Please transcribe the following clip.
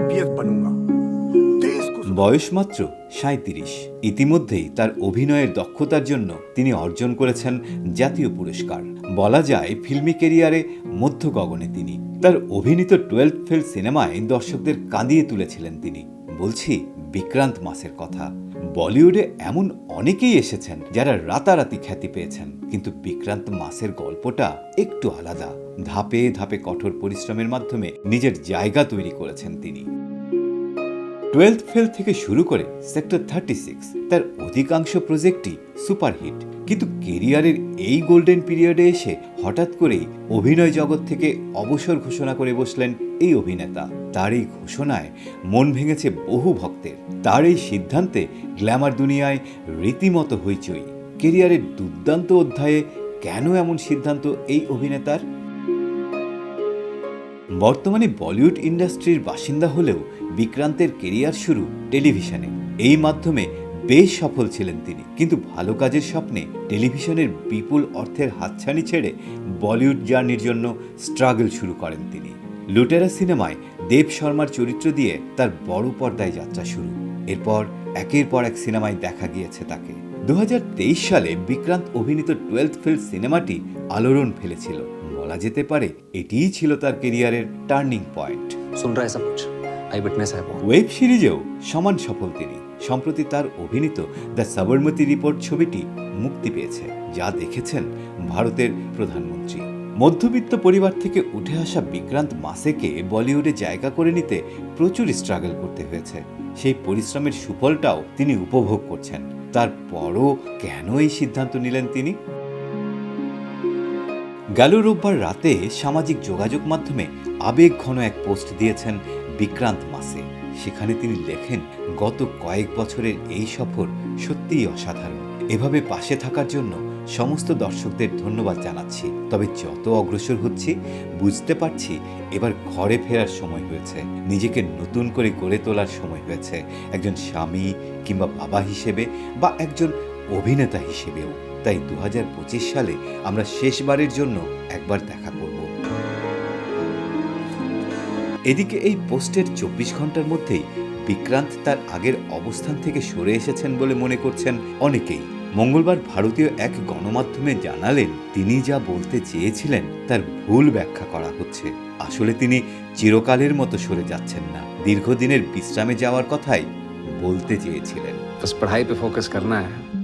IPS बनूंगा देश को বয়স মাত্র সাঁত্রিশ ইতিমধ্যেই তার অভিনয়ের দক্ষতার জন্য তিনি অর্জন করেছেন জাতীয় পুরস্কার। বলা যায়, ফিল্মি কেরিয়ারে মধ্য গগনে তিনি। তার অভিনীত টুয়েলভ ফেল সিনেমায় দর্শকদের কাঁদিয়ে তুলেছিলেন তিনি। বলছি, বিক্রান্ত মাসের কথা। বলিউডে এমন অনেকেই এসেছেন যারা রাতারাতি খ্যাতি পেয়েছেন, কিন্তু বিক্রান্ত মাসের গল্পটা একটু আলাদা। ধাপে ধাপে কঠোর পরিশ্রমের মাধ্যমে নিজের জায়গা তৈরি করেছেন তিনি। টুয়েলথ ফেল থেকে শুরু করে সেক্টর থার্টি সিক্স, তার অধিকাংশ প্রজেক্টই সুপারহিট। কিন্তু কেরিয়ারের এই গোল্ডেন পিরিয়ডে এসে হঠাৎ করেই অভিনয় জগৎ থেকে অবসর ঘোষণা করে বসলেন এই অভিনেতা। তার এই ঘোষণায় মন ভেঙেছে বহু ভক্তের। তার এই সিদ্ধান্তে গ্ল্যামার দুনিয়ায় রীতিমতো হইচই। কেরিয়ারের দুর্দান্ত অধ্যায়ে কেন এমন সিদ্ধান্ত এই অভিনেতার? বর্তমানে বলিউড ইন্ডাস্ট্রির বাসিন্দা হলেও বিক্রান্তের কেরিয়ার শুরু টেলিভিশনে। এই মাধ্যমে বেশ সফল ছিলেন তিনি। কিন্তু ভালো কাজের স্বপ্নে টেলিভিশনের বিপুল অর্থের হাতছানি ছেড়ে বলিউড জার্নির জন্য স্ট্রাগল শুরু করেন তিনি। লুটেরা সিনেমায় দেব শর্মার চরিত্র দিয়ে তার বড় পর্দায় যাত্রা শুরু। এরপর একের পর এক সিনেমায় দেখা গিয়েছে তাকে। দু হাজার তেইশ সালে বিক্রান্ত অভিনীত টুয়েলথ ফেল সিনেমাটি আলোড়ন ফেলেছিল। বলা যেতে পারে এটিই ছিল তার কেরিয়ারের টার্নিং পয়েন্ট। ওয়েব সিরিজেও সমান সফল তিনি। সম্প্রতি তার অভিনীত দ্য সাবরমতি রিপোর্ট ছবিটি মুক্তি পেয়েছে যা দেখেছেন ভারতের প্রধানমন্ত্রী। মধ্যবিত্ত পরিবার থেকে উঠে আসা বিক্রান্ত মাসেকে বলিউডে জায়গা করে নিতে প্রচুর স্ট্রাগল করতে হয়েছে। সেই পরিশ্রমের সুফলটাও তিনি উপভোগ করছেন। তারপরও কেন এই সিদ্ধান্ত নিলেন তিনি? গেল রোববার রাতে সামাজিক যোগাযোগ মাধ্যমে আবেগ ঘন এক পোস্ট দিয়েছেন বিক্রান্ত মাসে। সেখানে তিনি লেখেন, গত কয়েক বছরের এই সফর সত্যিই অসাধারণ। এভাবে পাশে থাকার জন্য সমস্ত দর্শকদের ধন্যবাদ জানাচ্ছি। তবে যত অগ্রসর হচ্ছি, বুঝতে পারছি এবার ঘরে ফেরার সময় হয়েছে। নিজেকে নতুন করে গড়ে তোলার সময় হয়েছে। একজন স্বামী কিংবা বাবা হিসেবে বা একজন অভিনেতা হিসেবেও, তাই দু হাজার পঁচিশ সালে আমরা শেষবারের জন্য একবার দেখা করব। এদিকে এই পোস্টের চব্বিশ ঘণ্টার মধ্যেই বিক্রান্ত তার আগের অবস্থান থেকে সরে এসেছেন বলে মনে করছেন অনেকেই। মঙ্গলবার ভারতীয় এক গণমাধ্যমে জানালেন, তিনি যা বলতে চেয়েছিলেন তার ভুল ব্যাখ্যা করা হচ্ছে। আসলে তিনি চিরকালের মতো সরে যাচ্ছেন না। দীর্ঘদিনের বিশ্রামে যাওয়ার কথাই বলতে চেয়েছিলেন। ফোকাস করনা হ্যাঁ